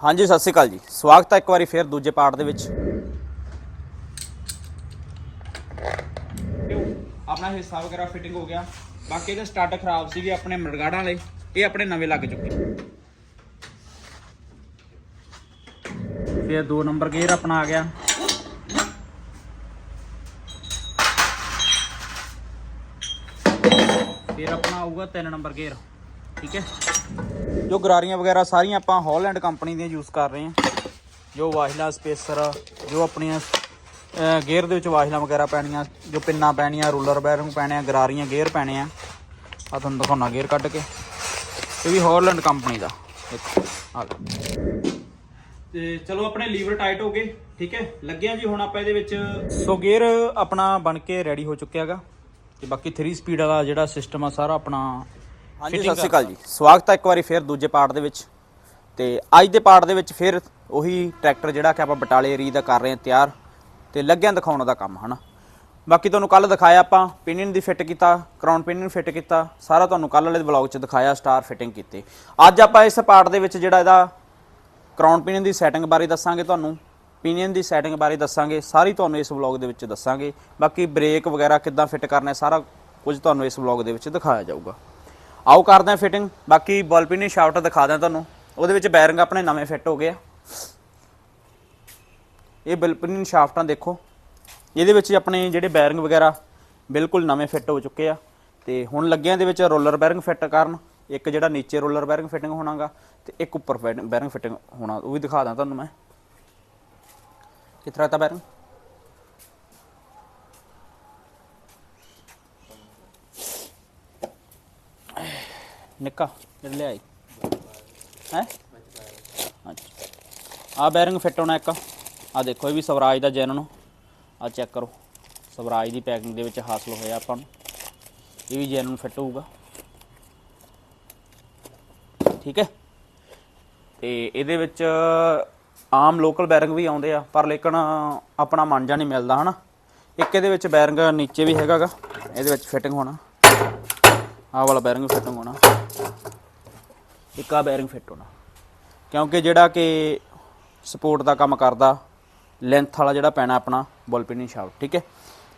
ਹਾਂਜੀ, ਸਤਿ ਸ਼੍ਰੀ ਅਕਾਲ ਜੀ। ਸਵਾਗਤ ਹੈ ਇੱਕ ਵਾਰੀ ਫੇਰ ਦੂਜੇ ਪਾਰਟ ਦੇ ਵਿੱਚ। ਆਪਣਾ ਹਿੱਸਾ ਵਗੈਰਾ ਫਿਟਿੰਗ ਹੋ ਗਿਆ। ਬਾਕੀ ਇਹਦੇ ਸਟੱਡ ਖਰਾਬ ਸੀਗੇ ਆਪਣੇ ਮਰਗਾੜਾਂ ਵਾਲੇ। ਇਹ ਆਪਣੇ ਨਵੇਂ ਲੱਗ ਚੁੱਕੇ। ਫਿਰ ਦੋ ਨੰਬਰ ਗੇਅਰ ਆਪਣਾ ਆ ਗਿਆ। ਫਿਰ ਆਪਣਾ ਆਊਗਾ 3 ਨੰਬਰ ਗੇਅਰ ਠੀਕ ਹੈ। ਜੋ ਗਰਾਰੀਆਂ ਵਗੈਰਾ ਸਾਰੀਆਂ ਆਪਾਂ ਹਾਲੈਂਡ ਕੰਪਨੀ ਦੀਆਂ ਯੂਜ਼ ਕਰ ਰਹੇ ਹਾਂ। ਜੋ ਵਾਸ਼ਲਾ ਸਪੇਸਰ ਜੋ ਆਪਣੀਆਂ ਗੇਅਰ ਦੇ ਵਿੱਚ ਵਾਸ਼ਲਾਂ ਵਗੈਰਾ ਪੈਣੀਆਂ, ਜੋ ਪਿੰਨਾਂ ਪੈਣੀਆਂ ਰੂਲਰ ਬੈਰਿੰਗ ਪੈਣੇ ਆ, ਗਰਾਰੀਆਂ ਗੇਅਰ ਪੈਣੇ ਆ। ਆ ਤੁਹਾਨੂੰ ਦਿਖਾਉਣਾ ਗੇਅਰ ਕੱਢ ਕੇ। ਇਹ ਵੀ ਹਾਲੈਂਡ ਕੰਪਨੀ ਦਾ। ਦੇਖੋ ਆ ਤੇ ਚਲੋ ਆਪਣੇ ਲੀਵਰ ਟਾਈਟ ਹੋ ਗਏ, ਠੀਕ ਹੈ? ਲੱਗਿਆ ਜੀ ਹੁਣ ਆਪਾਂ ਇਹਦੇ ਵਿੱਚ। ਸੋ ਗੇਅਰ ਆਪਣਾ ਬਣ ਕੇ ਰੈਡੀ ਹੋ ਚੁੱਕਿਆ ਹੈਗਾ। ਤੇ ਬਾਕੀ 3 ਸਪੀਡ ਵਾਲਾ ਜਿਹੜਾ ਸਿਸਟਮ ਆ ਸਾਰਾ ਆਪਣਾ ਹਾਂਜੀ ਸਤਿ ਸ਼੍ਰੀ ਅਕਾਲ ਜੀ। ਸਵਾਗਤ ਹੈ ਇੱਕ ਵਾਰੀ ਫੇਰ ਦੂਜੇ ਪਾਰਟ ਦੇ ਵਿੱਚ। ਤੇ ਅੱਜ ਦੇ ਪਾਰਟ ਦੇ ਵਿੱਚ ਫਿਰ ਉਹੀ ਟਰੈਕਟਰ ਜਿਹੜਾ ਕਿ ਆਪਾਂ ਬਟਾਲੇ ਏਰੀਆ ਦਾ ਕਰ ਰਹੇ ਹਾਂ ਤਿਆਰ ਤੇ ਲੱਗਿਆ ਦਿਖਾਉਣ ਦਾ ਕੰਮ ਹਨਾ? ਬਾਕੀ ਤੁਹਾਨੂੰ ਕੱਲ ਦਿਖਾਇਆ ਆਪਾਂ ਪਿਨੀਅਨ ਦੀ ਫਿੱਟ ਕੀਤਾ ਕਰਾਊਨ ਪਿਨੀਅਨ ਫਿੱਟ ਕੀਤਾ ਸਾਰਾ ਤੁਹਾਨੂੰ ਕੱਲ ਵਾਲੇ ਵਲੌਗ 'ਚ ਦਿਖਾਇਆ ਸਟਾਰ ਫਿਟਿੰਗ ਕੀਤੀ। ਅੱਜ ਆਪਾਂ ਇਸ ਪਾਰਟ ਦੇ ਵਿੱਚ ਜਿਹੜਾ ਇਹਦਾ ਕਰਾਊਨ ਪਿਨੀਅਨ ਦੀ ਸੈਟਿੰਗ ਬਾਰੇ ਦੱਸਾਂਗੇ ਤੁਹਾਨੂੰ ਪਿਨੀਅਨ ਦੀ ਸੈਟਿੰਗ ਬਾਰੇ ਦੱਸਾਂਗੇ ਸਾਰੀ ਤੁਹਾਨੂੰ ਇਸ ਵਲੌਗ ਦੇ ਵਿੱਚ ਦੱਸਾਂਗੇ। ਬਾਕੀ ਬ੍ਰੇਕ ਵਗੈਰਾ ਕਿੱਦਾਂ ਫਿੱਟ ਕਰਨਾ ਹੈ ਸਾਰਾ ਕੁਝ ਤੁਹਾਨੂੰ ਇਸ ਵਲੌਗ ਦੇ ਵਿੱਚ ਦਿਖਾਇਆ ਜਾਊਗਾ। ਆਓ ਕਰਦੇ ਹਾਂ ਫਿਟਿੰਗ ਬਾਕੀ ਬਲ ਪਿਨੀ ਸ਼ਾਫਟ ਦਿਖਾ ਦਿਆਂ ਤੁਹਾਨੂੰ। ਉਹਦੇ ਵਿੱਚ ਬੈਰਿੰਗ ਆਪਣੇ ਨਵੇਂ ਫਿੱਟ ਹੋ ਗਏ ਆ। ਇਹ ਬਲਪਿਨ ਸ਼ਾਫਟਾਂ ਦੇਖੋ। ਇਹਦੇ ਵਿੱਚ ਆਪਣੇ ਜਿਹੜੇ ਬੈਰਿੰਗ ਵਗੈਰਾ ਬਿਲਕੁਲ ਨਵੇਂ ਫਿੱਟ ਹੋ ਚੁੱਕੇ ਆ। ਤੇ ਹੁਣ ਲੱਗਿਆਂ ਦੇ ਵਿੱਚ ਰੋਲਰ ਬੈਰਿੰਗ ਫਿੱਟ ਕਰਨ। ਇੱਕ ਜਿਹੜਾ ਨੀਚੇ ਰੋਲਰ ਬੈਰਿੰਗ ਫਿਟਿੰਗ ਹੋਣਾਗਾ ਤੇ ਇੱਕ ਉੱਪਰ ਬੈਰਿੰਗ ਫਿਟਿੰਗ ਹੋਣਾ। ਉਹ ਵੀ ਦਿਖਾ ਦਾਂ ਤੁਹਾਨੂੰ ਮੈਂ। ਕਿਸ ਤਰ੍ਹਾਂ ਬੈਰਿੰਗ ਨਿੱਕਾ ਜਿਹੜੇ ਲਿਆਈ ਹੈ? ਅੱਛਾ। ਆ ਬੈਰਿੰਗ ਫਿੱਟ ਹੋਣਾ ਇੱਕ। ਆ ਦੇਖੋ, ਇਹ ਵੀ ਸਵਰਾਜ ਦਾ ਜੈਨਨ ਆ ਚੈੱਕ ਕਰੋ। ਸਵਰਾਜ ਦੀ ਪੈਕਿੰਗ ਦੇ ਵਿੱਚ ਹਾਸਲ ਹੋਇਆ ਆਪਾਂ ਨੂੰ। ਇਹ ਵੀ ਜੈਨਨ ਫਿੱਟ ਹੋਊਗਾ। ਠੀਕ ਹੈ? ਤੇ ਇਹਦੇ ਵਿੱਚ ਆਮ ਲੋਕਲ ਬੈਰਿੰਗ ਵੀ ਆਉਂਦੇ ਆ, ਪਰ ਲੇਕਿਨ ਆਪਣਾ ਮਨ ਜਾ ਨਹੀਂ ਮਿਲਦਾ, ਹਨਾ? ਇੱਕ ਇਹਦੇ ਵਿੱਚ ਬੈਰਿੰਗ ਨੀਚੇ ਵੀ ਹੈਗਾਗਾ। ਇਹਦੇ ਵਿੱਚ ਫਿਟਿੰਗ ਹੋਣਾ। ਆਹ ਵਾਲਾ ਬੈਰਿੰਗ ਫਿੱਟ ਹੋਣਾ। ਇੱਕ ਆ ਬੈਰਿੰਗ ਫਿੱਟ ਹੋਣਾ। ਕਿਉਂਕਿ ਜਿਹੜਾ ਕਿ ਸਪੋਰਟ ਦਾ ਕੰਮ ਕਰਦਾ ਲੈਂਥ ਵਾਲਾ ਜਿਹੜਾ ਪੈਣਾ ਆਪਣਾ ਬੋਲ ਪਿੰਨ ਸ਼ਾਫਟ ਠੀਕ ਹੈ?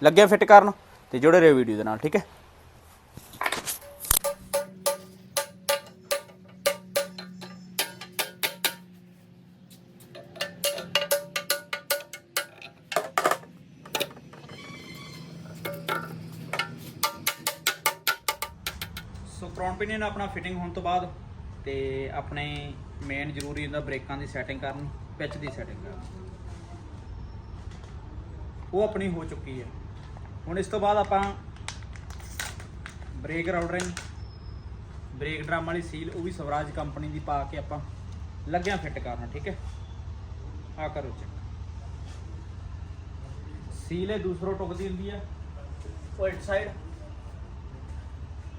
ਲੱਗਿਆ ਫਿੱਟ ਕਰਨ? ਤੇ ਜੁੜੇ ਰਹੋ ਵੀਡੀਓ ਦੇ ਨਾਲ, ਠੀਕ ਹੈ? ਫਰੰਟ ਆਪਣਾ ਫਿਟਿੰਗ ਹੋਣ ਤੋਂ ਬਾਅਦ ਤੇ ਆਪਣੇ ਮੇਨ ਜ਼ਰੂਰੀ ਹੁੰਦਾ ਬ੍ਰੇਕਾਂ ਦੀ ਸੈਟਿੰਗ ਕਰਨ ਪਿਚ ਦੀ ਸੈਟਿੰਗ ਕਰਨ। ਉਹ ਆਪਣੀ ਹੋ ਚੁੱਕੀ ਹੈ। ਹੁਣ ਇਸ ਤੋਂ ਬਾਅਦ ਆਪਾਂ ਬ੍ਰੇਕ ਰਾਊਟਰਿੰਗ ਬ੍ਰੇਕ ਡਰਮ ਵਾਲੀ ਸੀਲ ਉਹ ਵੀ ਸਵਰਾਜ ਕੰਪਨੀ ਦੀ ਪਾ ਕੇ ਆਪਾਂ ਲੱਗਿਆ ਫਿੱਟ ਕਰਨਾ, ਠੀਕ ਹੈ? ਆ ਕਰੋ ਚੈੱਕ ਸੀਲ ਇਹ ਦੂਸਰੋ ਟੁਕਦੀ ਹੁੰਦੀ ਹੈ। ਪੁਆਇੰਟ ਸਾਈਡ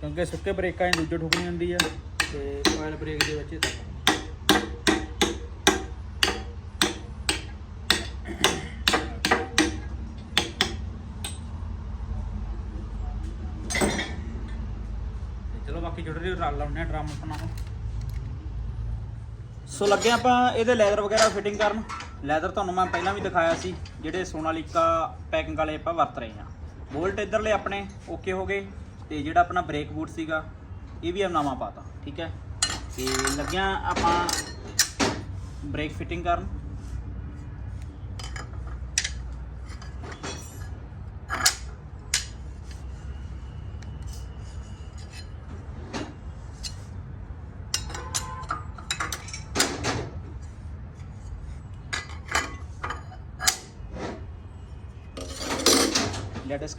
ਕਿਉਂਕਿ ਸੁੱਕੇ ਬ੍ਰੇਕਾਂ 'ਚ ਦੂਜੇ ਠੁਕਣੀ ਹੁੰਦੀ ਆ। ਤੇ ਆਇਲ ਬ੍ਰੇਕ ਦੇ ਵਿੱਚ ਚਲੋ ਬਾਕੀ ਜੁੜ ਰਹੀ, ਰਲ ਲਾਉਂਦੇ ਆ ਡਰਮ ਆਪਣਾ ਸੋ ਲੱਗੇ ਆਪਾਂ ਇਹਦੇ ਲੈਦਰ ਵਗੈਰਾ ਫਿਟਿੰਗ ਕਰਨ। ਲੈਦਰ ਤੁਹਾਨੂੰ ਮੈਂ ਪਹਿਲਾਂ ਵੀ ਦਿਖਾਇਆ ਸੀ, ਜਿਹੜੇ ਸੋਨਾਲੀਕਾ ਪੈਕਿੰਗ ਵਾਲੇ ਆਪਾਂ ਵਰਤ ਰਹੇ ਹਾਂ। ਬੋਲਟ ਇਧਰਲੇ ਆਪਣੇ ਓਕੇ ਹੋ ਗਏ। ਤੇ ਜਿਹੜਾ ਆਪਣਾ ਬ੍ਰੇਕ ਬੂਟ ਸੀਗਾ, ਇਹ ਵੀ ਨਵਾਂ ਪਾਤਾ, ਠੀਕ ਹੈ? ਤੇ ਲੱਗਿਆ ਆਪਾਂ ਬ੍ਰੇਕ ਫਿਟਿੰਗ ਕਰਨ ਲੈਟ ਅਸ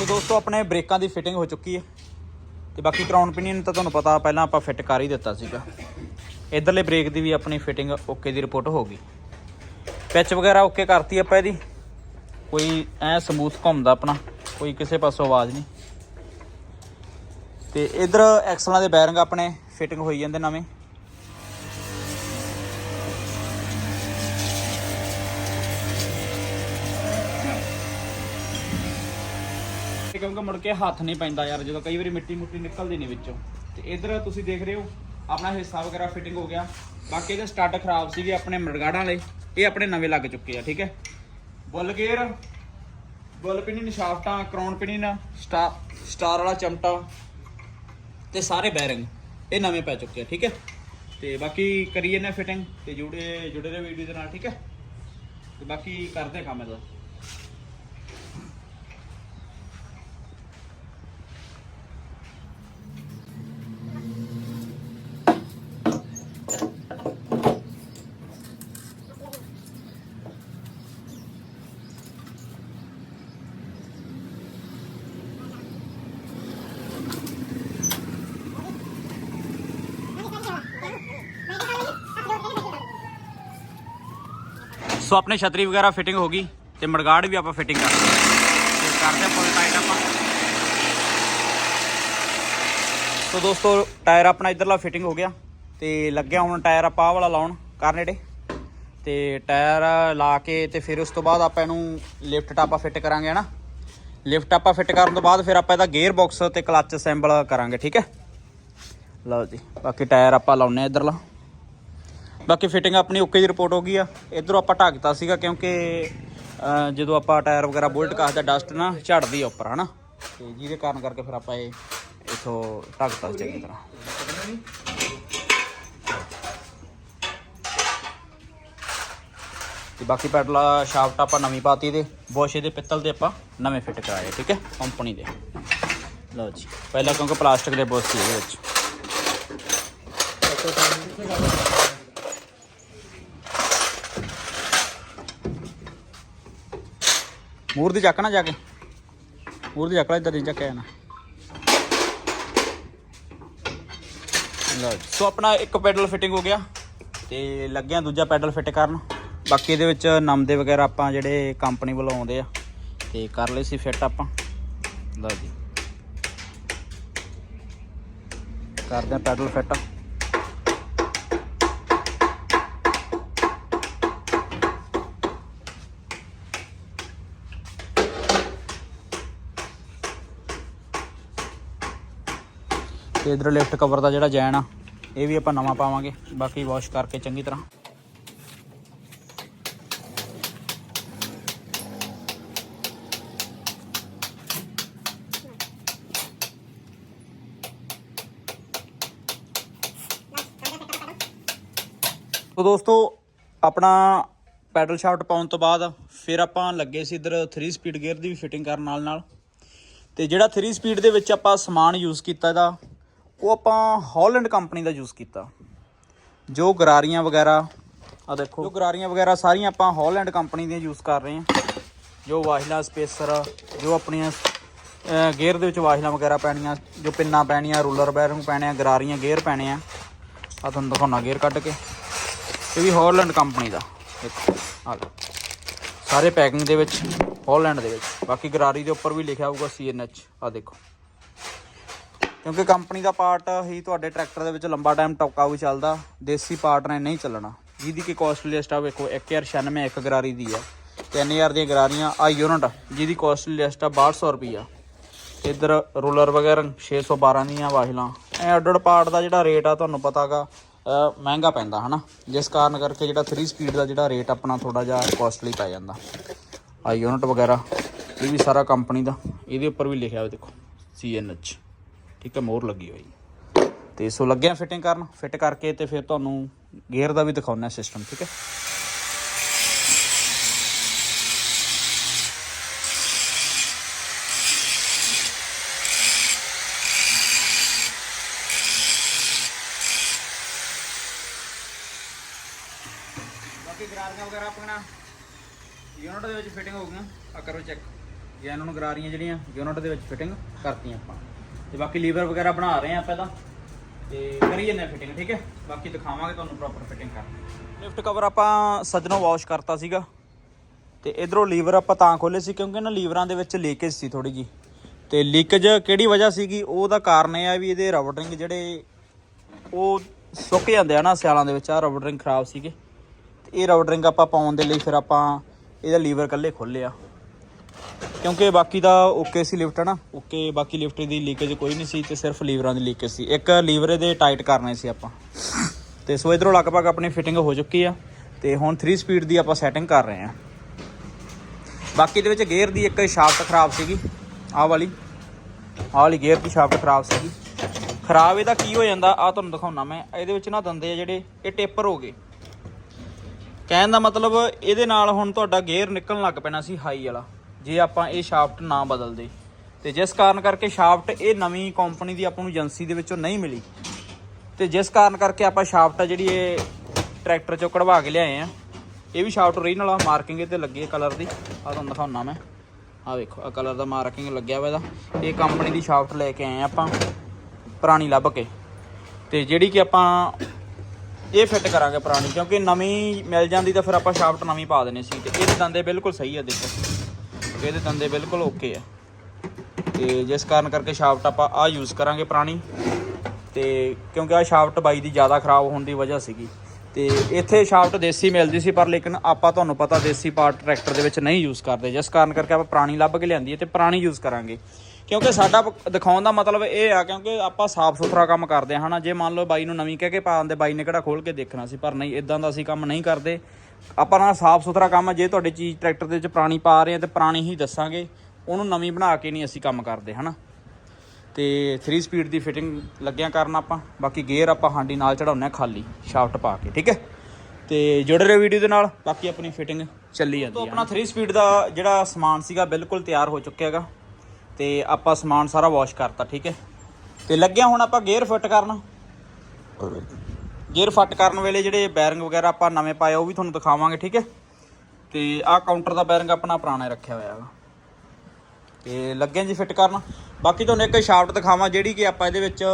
ਸੋ ਦੋਸਤੋ ਆਪਣੇ ਬ੍ਰੇਕਾਂ ਦੀ ਫਿਟਿੰਗ ਹੋ ਚੁੱਕੀ ਹੈ। ਤੇ ਬਾਕੀ ਕਰਾਊਨ ਪਿਨੀਅਨ ਤਾਂ ਤੁਹਾਨੂੰ ਪਤਾ, ਪਹਿਲਾਂ ਆਪਾਂ ਫਿੱਟ ਕਰ ਹੀ ਦਿੱਤਾ ਸੀਗਾ। ਇਧਰਲੇ ਬ੍ਰੇਕ ਦੀ ਵੀ ਆਪਣੀ ਫਿਟਿੰਗ ਓਕੇ ਦੀ ਰਿਪੋਰਟ ਹੋ ਗਈ। ਪਿਚ ਵਗੈਰਾ ਓਕੇ ਕਰਤੀ ਆਪਾਂ ਇਹਦੀ। ਕੋਈ ਐ ਸਮੂਥ ਘੁੰਮਦਾ ਆਪਣਾ, ਕੋਈ ਕਿਸੇ ਪਾਸੋਂ ਆਵਾਜ਼ ਨਹੀਂ। ਤੇ ਇਧਰ ਐਕਸਲਾਂ ਦੇ ਬੈਰਿੰਗ ਆਪਣੇ ਫਿਟਿੰਗ ਹੋਈ ਜਾਂਦੇ ਨਵੇਂ। ਇਹ ਕਿਉਂਕਿ ਮੁੜ ਕੇ ਹੱਥ ਨਹੀਂ ਪੈਂਦਾ ਯਾਰ, ਜਦੋਂ ਕਈ ਵਾਰੀ ਮਿੱਟੀ ਮੁੱਟੀ ਨਿਕਲਦੀ ਨਹੀਂ ਵਿੱਚੋਂ। ਤੇ ਇਧਰ ਤੁਸੀਂ ਦੇਖ ਰਹੇ ਹੋ, ਆਪਣਾ ਹਿੱਸਾ ਵਗੈਰਾ ਫਿਟਿੰਗ ਹੋ ਗਿਆ। ਬਾਕੀ ਇਹਦੇ ਸਟੱਡ ਖਰਾਬ ਸੀਗੇ ਆਪਣੇ ਮਰਗਾੜਾਂ ਵਾਲੇ, ਇਹ ਆਪਣੇ ਨਵੇਂ ਲੱਗ ਚੁੱਕੇ ਆ, ਠੀਕ ਹੈ? ਬੁੱਲ ਗੇਅਰ ਬੁੱਲ ਪਿਨਿਨ ਸ਼ਾਫਟਾਂ ਕਰਾਉਨ ਪਿਨਿਨ ਸਟਾਰ ਸਟਾਰ ਵਾਲਾ ਚਮਟਾ ਤੇ ਸਾਰੇ ਬੈਰਿੰਗ ਇਹ ਨਵੇਂ ਪੈ ਚੁੱਕੇ ਆ, ਠੀਕ ਹੈ? ਤੇ ਬਾਕੀ ਕਰੀਏ ਨੇ ਫਿਟਿੰਗ ਤੇ ਜੁੜੇ ਜੁੜੇ ਰਹੇ ਵੀਡੀਓ ਦੇ ਨਾਲ, ਠੀਕ ਹੈ? ਤੇ ਬਾਕੀ ਕਰਦੇ ਕੰਮ ਇਹਦਾ। ਸੋ ਆਪਣੇ ਛਤਰੀ ਵਗੈਰਾ ਫਿਟਿੰਗ ਹੋ ਗਈ ਤੇ ਮੜਗਾੜ ਵੀ ਆਪਾਂ ਫਿਟਿੰਗ ਕਰ ਤੇ ਕਰਦੇ ਆ ਫੁੱਲ ਟਾਈਟ ਆਪਾਂ। ਸੋ ਦੋਸਤੋ ਟਾਇਰ ਆਪਣਾ ਇਧਰਲਾ ਫਿਟਿੰਗ ਹੋ ਗਿਆ ਤੇ ਲੱਗਿਆ ਹੁਣ ਟਾਇਰ ਆਪਾਂ ਆਹ ਵਾਲਾ ਲਾਉਣ ਕਰਨੇੜੇ ਤੇ ਟਾਇਰ ਲਾ ਕੇ ਤੇ ਫਿਰ ਉਸ ਤੋਂ ਬਾਅਦ ਆਪਾਂ ਇਹਨੂੰ ਲਿਫਟ ਟਾਪਾ ਫਿੱਟ ਕਰਾਂਗੇ, ਹਨਾ? ਲਿਫਟ ਆਪਾਂ ਫਿੱਟ ਕਰਨ ਤੋਂ ਬਾਅਦ ਫਿਰ ਆਪਾਂ ਇਹਦਾ ਗੇਅਰ ਬਾਕਸ ਤੇ ਕਲੱਚ ਅਸੈਂਬਲ ਕਰਾਂਗੇ, ਠੀਕ ਹੈ? ਲਓ ਜੀ, ਬਾਕੀ ਟਾਇਰ ਆਪਾਂ ਲਾਉਨੇ ਆ ਇਧਰਲਾ। ਬਾਕੀ ਫਿਟਿੰਗ ਆਪਣੀ ਓਕੇ ਦੀ ਰਿਪੋਰਟ ਹੋ ਗਈ ਆ। ਇਧਰੋਂ ਆਪਾਂ ਢੱਕਤਾ ਸੀਗਾ ਕਿਉਂਕਿ ਜਦੋਂ ਆਪਾਂ ਟਾਇਰ ਵਗੈਰਾ ਬੁਲਟ ਕਾਸਦਾ ਡਸਟ ਨਾ ਝੜਦੀ ਆ ਉੱਪਰ, ਹਨਾ? ਤੇ ਜਿਹਦੇ ਕਾਰਨ ਕਰਕੇ ਫਿਰ ਆਪਾਂ ਇਹ ਇਥੋਂ ਢੱਕਤਾ ਚੰਗੀ ਤਰ੍ਹਾਂ। ਤੇ ਬਾਕੀ ਪੈਡਲ ਸ਼ਾਫਟ ਆਪਾਂ ਨਵੀਂ ਪਾਤੀ ਦੇ। ਬੋਸ਼ੇ ਦੇ ਪਿੱਤਲ ਦੇ ਆਪਾਂ ਨਵੇਂ ਫਿੱਟ ਕਰਾਏ, ਠੀਕ ਹੈ? ਕੰਪਨੀ ਦੇ। ਲਓ ਜੀ। ਪਹਿਲਾਂ ਕਿਉਂਕਿ ਪਲਾਸਟਿਕ ਦੇ ਬੋਸ਼ ਸੀ ਇਹਦੇ ਵਿੱਚ। ਮੂਰ ਦੀ ਚੱਕ ਨਾ ਜਾ ਕੇ। ਮੂਰ ਦੀ ਚੱਕ ਲੈ ਇੱਧਰ ਨਹੀਂ ਚੱਕਿਆ ਨਾ ਲਓ ਜੀ। ਸੋ ਆਪਣਾ ਇੱਕ ਪੈਡਲ ਫਿਟਿੰਗ ਹੋ ਗਿਆ ਤੇ ਲੱਗਿਆ ਦੂਜਾ ਪੈਡਲ ਫਿੱਟ ਕਰਨ। ਬਾਕੀ ਇਹਦੇ ਵਿੱਚ ਨਮਦੇ ਵਗੈਰਾ ਆਪਾਂ ਜਿਹੜੇ ਕੰਪਨੀ ਵੱਲੋਂ ਆਉਂਦੇ ਆ ਤੇ ਕਰ ਲਏ ਸੀ ਫਿੱਟ ਆਪਾਂ। ਲਓ ਜੀ। ਕਰਦੇ ਆ ਪੈਡਲ ਫਿੱਟ। ਤੇ ਇਧਰ ਲਿਫਟ ਕਵਰ ਦਾ ਜਿਹੜਾ ਜੈਨ ਆ, ਇਹ ਵੀ ਆਪਾਂ ਨਵਾਂ ਪਾਵਾਂਗੇ। ਬਾਕੀ ਵਾਸ਼ ਕਰਕੇ ਚੰਗੀ ਤਰ੍ਹਾਂ। ਤੋ ਦੋਸਤੋ, ਆਪਣਾ ਪੈਡਲ ਸ਼ਾਫਟ ਪਾਉਣ ਤੋਂ ਬਾਅਦ ਫਿਰ ਆਪਾਂ ਲੱਗੇ ਸੀ ਇਧਰ 3 ਸਪੀਡ ਗੇਅਰ ਦੀ ਵੀ ਫਿਟਿੰਗ ਕਰਨ ਨਾਲ ਨਾਲ ਤੇ ਜਿਹੜਾ 3 ਸਪੀਡ ਦੇ ਵਿੱਚ ਆਪਾਂ ਸਮਾਨ ਯੂਜ਼ ਕੀਤਾ ਇਹਦਾ ਉਹ ਆਪਾਂ ਹਾਲੈਂਡ ਕੰਪਨੀ ਦਾ ਯੂਜ਼ ਕੀਤਾ। ਜੋ ਗਰਾਰੀਆਂ ਵਗੈਰਾ ਆ ਦੇਖੋ। ਜੋ ਗਰਾਰੀਆਂ ਵਗੈਰਾ ਸਾਰੀਆਂ ਆਪਾਂ ਹਾਲੈਂਡ ਕੰਪਨੀ ਦੀਆਂ ਯੂਜ਼ ਕਰ ਰਹੇ ਹਾਂ। ਜੋ ਵਾਹਿਲਾ ਸਪੇਸਰ ਜੋ ਆਪਣੀਆਂ ਗੇਅਰ ਦੇ ਵਿੱਚ ਵਾਹਿਲਾ ਵਗੈਰਾ ਪੈਣੀਆਂ ਜੋ ਪਿੰਨਾਂ ਪੈਣੀਆਂ ਰੂਲਰ ਬੈਰਿੰਗ ਪੈਣੇ ਆ ਗਰਾਰੀਆਂ ਗੇਅਰ ਪੈਣੇ ਆ ਆ ਤੁਹਾਨੂੰ ਦਿਖਾਉਣਾ ਗੇਅਰ ਕੱਢ ਕੇ। ਇਹ ਵੀ ਹਾਲੈਂਡ ਕੰਪਨੀ ਦਾ। ਦੇਖੋ ਆ ਲਓ। ਸਾਰੇ ਪੈਕਿੰਗ ਦੇ ਵਿੱਚ ਹਾਲੈਂਡ ਦੇ ਵਿੱਚ। ਬਾਕੀ ਗਰਾਰੀ ਦੇ ਉੱਪਰ ਵੀ ਲਿਖਿਆ ਹੋਊਗਾ ਸੀਐਨਐਚ ਆ ਦੇਖੋ। ਕਿਉਂਕਿ ਕੰਪਨੀ ਦਾ ਪਾਰਟ ਹੀ ਤੁਹਾਡੇ ਟਰੈਕਟਰ ਦੇ ਵਿੱਚ ਲੰਬਾ ਟਾਈਮ ਟੋਕਾਊ ਚੱਲਦਾ, ਦੇਸੀ ਪਾਰਟ ਨੇ ਨਹੀਂ ਚੱਲਣਾ। ਜਿਹਦੀ ਕਿ ਕਾਸਟ ਲਿਸਟ ਆ, ਵੇਖੋ 1096 ਇੱਕ ਗਰਾਰੀ ਦੀ ਆ। 3000 ਦੀਆਂ ਗਰਾਰੀਆਂ ਆ ਯੂਨਿਟ ਜਿਹਦੀ ਕਾਸਟ ਲਿਸਟ ਆ 6200 ਰੁਪਈਆ। ਇੱਧਰ ਰੋਲਰ ਵਗੈਰਾ 612 ਦੀਆਂ ਵਾਹਿਲਾਂ। ਐ ਅੱਡ ਪਾਰਟ ਦਾ ਜਿਹੜਾ ਰੇਟ ਆ, ਤੁਹਾਨੂੰ ਪਤਾਗਾ ਮਹਿੰਗਾ ਪੈਂਦਾ, ਹਨਾ? ਜਿਸ ਕਾਰਨ ਕਰਕੇ ਜਿਹੜਾ 3 ਸਪੀਡ ਦਾ ਜਿਹੜਾ ਰੇਟ ਆਪਣਾ ਥੋੜਾ ਜਿਹਾ ਕਾਸਟਲੀ ਪੈ ਜਾਂਦਾ। ਆ ਯੂਨਿਟ ਵਗੈਰਾ, ਇਹ ਵੀ ਸਾਰਾ ਕੰਪਨੀ ਦਾ। ਇਹਦੇ ਉੱਪਰ ਵੀ ਲਿਖਿਆ ਹੋਇਆ, ਦੇਖੋ CNH ਠੀਕ ਹੈ ਮੋਹਰ ਲੱਗੀ ਹੋਈ। ਤੇ ਸੋ ਲੱਗਿਆ ਫਿਟਿੰਗ ਕਰਨ। ਫਿੱਟ ਕਰਕੇ ਤੇ ਫਿਰ ਤੁਹਾਨੂੰ ਗੇਅਰ ਦਾ ਵੀ ਦਿਖਾਉਣਾ ਸਿਸਟਮ ਠੀਕ ਹੈ? ਬਾਕੀ ਗਰਾਰੀਆਂ ਵਗੈਰਾ ਆਪਣਾ ਯੂਨਿਟ ਦੇ ਵਿੱਚ ਫਿਟਿੰਗ ਹੋ ਗਈਆਂ। ਆ ਕਰੋ ਚੈੱਕ ਜੇ ਇਹਨਾਂ ਨੂੰ ਗਰਾਰੀਆਂ ਜਿਹੜੀਆਂ ਯੂਨਿਟ ਦੇ ਵਿੱਚ ਫਿਟਿੰਗ ਕਰਤੀਆਂ ਆਪਾਂ। ਤੇ ਬਾਕੀ ਲੀਵਰ ਵਗੈਰਾ ਬਣਾ ਰਹੇ ਆ ਆਪਾਂ ਇਹਦਾ ਤੇ ਕਰੀ ਜੰਨੇ ਫਿਟਿੰਗ ਠੀਕ ਹੈ? ਬਾਕੀ ਦਿਖਾਵਾਂਗੇ ਤੁਹਾਨੂੰ ਪ੍ਰੋਪਰ ਫਿਟਿੰਗ ਕਰ ਲਿਫਟ ਕਵਰ ਆਪਾਂ ਸੱਜਣੋਂ ਵਾਸ਼ ਕਰਤਾ ਸੀਗਾ। ਤੇ ਇਧਰੋਂ ਲੀਵਰ ਆਪਾਂ ਤਾਂ ਖੋਲੇ ਸੀ, ਕਿਉਂਕਿ ਨਾ ਲੀਵਰਾਂ ਦੇ ਵਿੱਚ ਲੀਕੇਜ ਸੀ ਥੋੜੀ ਜੀ ਤੇ ਲੀਕੇਜ ਕਿਹੜੀ ਵਜ੍ਹਾ ਸੀਗੀ? ਉਹਦਾ ਕਾਰਨ ਇਹ ਆ ਵੀ ਇਹਦੇ ਰਬੜ ਰਿੰਗ ਜਿਹੜੇ ਉਹ ਸੁੱਕ ਜਾਂਦੇ ਆ ਨਾ ਸਿਆਲਾਂ ਦੇ ਵਿੱਚ ਆ ਰਬੜ ਰਿੰਗ ਖਰਾਬ ਸੀਗੇ। ਤੇ ਇਹ ਰਬੜ ਰਿੰਗ ਆਪਾਂ ਪਾਉਣ ਦੇ ਲਈ ਫਿਰ ਆਪਾਂ ਇਹਦਾ ਲੀਵਰ ਕੱਲੇ ਖੋਲਿਆ ਕਿਉਂਕਿ ਬਾਕੀ ਦਾ ਓਕੇ ਸੀ ਲਿਫਟ ਨਾ ਓਕੇ, ਬਾਕੀ ਲਿਫਟ ਦੀ ਲੀਕੇਜ ਕੋਈ ਨਹੀਂ ਸੀ ਤੇ ਸਿਰਫ ਲੀਵਰਾਂ ਦੀ ਲੀਕੇਜ ਸੀ। ਇੱਕ ਲੀਵਰ ਇਹਦੇ ਟਾਈਟ ਕਰਨੇ ਸੀ ਆਪਾਂ। ਤੇ ਸੋ ਇਧਰੋਂ ਲਗਭਗ ਆਪਣੀ ਫਿਟਿੰਗ ਹੋ ਚੁੱਕੀ ਆ ਤੇ ਹੁਣ 3 ਸਪੀਡ ਦੀ ਆਪਾਂ ਸੈਟਿੰਗ ਕਰ ਰਹੇ ਆ। ਬਾਕੀ ਦੇ ਵਿੱਚ ਗੇਅਰ ਦੀ ਇੱਕ ਸ਼ਾਫਟ ਖਰਾਬ ਸੀਗੀ, ਆਹ ਵਾਲੀ। ਆਹ ਵਾਲੀ ਗੇਅਰ ਦੀ ਸ਼ਾਫਟ ਖਰਾਬ ਸੀਗੀ। ਖਰਾਬ ਇਹਦਾ ਕੀ ਹੋ ਜਾਂਦਾ ਆ ਤੁਹਾਨੂੰ ਦਿਖਾਉਣਾ ਮੈਂ। ਇਹਦੇ ਵਿੱਚ ਨਾ ਦੰਦੇ ਆ ਜਿਹੜੇ, ਇਹ ਟੇਪਰ ਹੋ ਗਏ। ਕਹਿਣ ਦਾ ਮਤਲਬ ਇਹਦੇ ਨਾਲ ਹੁਣ ਤੁਹਾਡਾ ਗੇਅਰ ਨਿਕਲਣ ਲੱਗ ਪੈਣਾ ਸੀ ਹਾਈ ਵਾਲਾ। ਜੇ ਆਪਾਂ ਇਹ ਸ਼ਾਫਟ ਨਾ ਬਦਲਦੇ। ਤੇ ਜਿਸ ਕਾਰਨ ਕਰਕੇ ਸ਼ਾਫਟ ਇਹ ਨਵੀਂ ਕੰਪਨੀ ਦੀ ਆਪਾਂ ਨੂੰ ਏਜੰਸੀ ਦੇ ਵਿੱਚੋਂ ਨਹੀਂ ਮਿਲੀ। ਤੇ ਜਿਸ ਕਾਰਨ ਕਰਕੇ ਆਪਾਂ ਸ਼ਾਫਟ ਆ ਜਿਹੜੀ ਇਹ ਟਰੈਕਟਰ ਚੋਂ ਕਢਵਾ ਕੇ ਲਿਆਏ ਆ, ਇਹ ਵੀ ਸ਼ਾਫਟ ਓਰੀਜਨਲ ਆ ਮਾਰਕਿੰਗ ਇਹਤੇ ਲੱਗੀ ਹੈ ਕਲਰ ਦੀ। ਆ ਤੁਹਾਨੂੰ ਦਿਖਾਉਣਾ ਮੈਂ। ਆ ਵੇਖੋ ਆ ਕਲਰ ਦਾ ਮਾਰਕਿੰਗ ਲੱਗਿਆ ਹੋਇਆ ਇਹਦਾ। ਇਹ ਕੰਪਨੀ ਦੀ ਸ਼ਾਫਟ ਲੈ ਕੇ ਆਏ ਆ ਆਪਾਂ, ਪੁਰਾਣੀ ਲੱਭ ਕੇ। ਤੇ ਜਿਹੜੀ ਕਿ ਆਪਾਂ ਇਹ ਫਿੱਟ ਕਰਾਂਗੇ ਪੁਰਾਣੀ, ਕਿਉਂਕਿ ਨਵੀਂ ਮਿਲ ਜਾਂਦੀ ਤਾਂ ਫਿਰ ਆਪਾਂ ਸ਼ਾਫਟ ਨਵੀਂ ਪਾ ਦੇਣੀ ਸੀ। ਤੇ ਇਹ ਦੰਦੇ ਬਿਲਕੁਲ ਸਹੀ ਆ, ਦੇਖੋ। ਇਹਦੇ ਦੰਦੇ ਬਿਲਕੁਲ ਓਕੇ ਆ। ਤੇ ਜਿਸ ਕਾਰਨ ਕਰਕੇ ਸ਼ਾਫਟ ਆਪਾਂ ਆ ਯੂਜ਼ ਕਰਾਂਗੇ ਪੁਰਾਣੀ। ਤੇ ਕਿਉਂਕਿ ਆ ਸ਼ਾਫਟ ਬਾਈ ਦੀ ਜ਼ਿਆਦਾ ਖਰਾਬ ਹੋਣ ਦੀ ਵਜ੍ਹਾ ਸੀਗੀ। ਤੇ ਇੱਥੇ ਸ਼ਾਫਟ ਦੇਸੀ ਮਿਲਦੀ ਸੀ, ਪਰ ਲੇਕਿਨ ਆਪਾਂ ਤੁਹਾਨੂੰ ਪਤਾ ਦੇਸੀ ਪਾਰਟ ਟਰੈਕਟਰ ਦੇ ਵਿੱਚ ਨਹੀਂ ਯੂਜ਼ ਕਰਦੇ। ਜਿਸ ਕਾਰਨ ਕਰਕੇ ਆਪਾਂ ਪੁਰਾਣੀ ਲੱਭ ਕੇ ਲਿਆਂਦੀ ਹੈ ਤੇ ਪੁਰਾਣੀ ਯੂਜ਼ ਕਰਾਂਗੇ। ਕਿਉਂਕਿ ਸਾਡਾ ਪ- ਦਿਖਾਉਣ ਦਾ ਮਤਲਬ ਇਹ ਆ, ਕਿਉਂਕਿ ਆਪਾਂ ਸਾਫ਼ ਸੁਥਰਾ ਕੰਮ ਕਰਦੇ ਹਾਂ ਨਾ ਜੇ ਮੰਨ ਲਓ ਬਾਈ ਨੂੰ ਨਵੀਂ ਕਹਿ ਕੇ ਪਾ ਦਿੰਦੇ, ਬਾਈ ਨੇ ਕਿਹੜਾ ਖੋਲ ਕੇ ਦੇਖਣਾ ਸੀ, ਪਰ ਨਹੀਂ ਇਦਾਂ ਦਾ ਅਸੀਂ ਕੰਮ ਨਹੀਂ ਕਰਦੇ। ਆਪਾਂ ਨਾਲ ਸਾਫ਼ ਸੁਥਰਾ ਕੰਮ ਜੇ ਤੁਹਾਡੀ ਚੀਜ਼ ਟਰੈਕਟਰ ਦੇ ਵਿੱਚ ਪੁਰਾਣੀ ਪਾ ਰਹੇ ਆ ਤੇ ਪੁਰਾਣੀ ਹੀ ਦੱਸਾਂਗੇ ਉਹਨੂੰ ਨਵੀਂ ਬਣਾ ਕੇ ਨਹੀਂ ਅਸੀਂ ਕੰਮ ਕਰਦੇ ਹਨਾ? ਤੇ 3 ਸਪੀਡ ਦੀ ਫਿਟਿੰਗ ਲੱਗਿਆ ਕਰਨ ਆਪਾਂ ਬਾਕੀ ਗੇਅਰ ਆਪਾਂ ਹਾਂਡੀ ਨਾਲ ਚੜਾਉਂਦੇ ਆ ਖਾਲੀ ਸ਼ਾਫਟ ਪਾ ਕੇ ਠੀਕ ਹੈ? ਤੇ ਜੁੜੇ ਰਹੋ ਵੀਡੀਓ ਦੇ ਨਾਲ ਬਾਕੀ ਆਪਣੀ ਫਿਟਿੰਗ ਚੱਲੀ ਜਾਂਦੀ ਹੈ ਆਪਣਾ 3 ਸਪੀਡ ਦਾ ਜਿਹੜਾ ਸਮਾਨ ਸੀਗਾ ਬਿਲਕੁਲ ਤਿਆਰ ਹੋ ਚੁੱਕਿਆ ਹੈਗਾ ਤੇ ਆਪਾਂ ਸਮਾਨ ਸਾਰਾ ਵਾਸ਼ ਕਰਤਾ ਠੀਕ ਹੈ? ਤੇ ਲੱਗਿਆ ਹੁਣ ਆਪਾਂ ਗੇਅਰ ਫਿੱਟ ਕਰਨ। ਗੇਅਰ ਫੱਟ ਕਰਨ ਵੇਲੇ ਜਿਹੜੇ ਬੈਰਿੰਗ ਵਗੈਰਾ ਆਪਾਂ ਨਵੇਂ ਪਾਏ ਉਹ ਵੀ ਤੁਹਾਨੂੰ ਦਿਖਾਵਾਂਗੇ, ਠੀਕ ਹੈ? ਤੇ ਆਹ ਕਾਊਂਟਰ ਦਾ ਬੈਰਿੰਗ ਆਪਣਾ ਪੁਰਾਣਾ ਰੱਖਿਆ ਹੋਇਆ ਹੈਗਾ। ਤੇ ਲੱਗੇ ਜੀ ਫਿੱਟ ਕਰਨ। ਬਾਕੀ ਤੁਹਾਨੂੰ ਇੱਕ ਸ਼ਾਫਟ ਦਿਖਾਵਾਂ, ਜਿਹੜੀ ਕਿ ਆਪਾਂ ਇਹਦੇ ਵਿੱਚ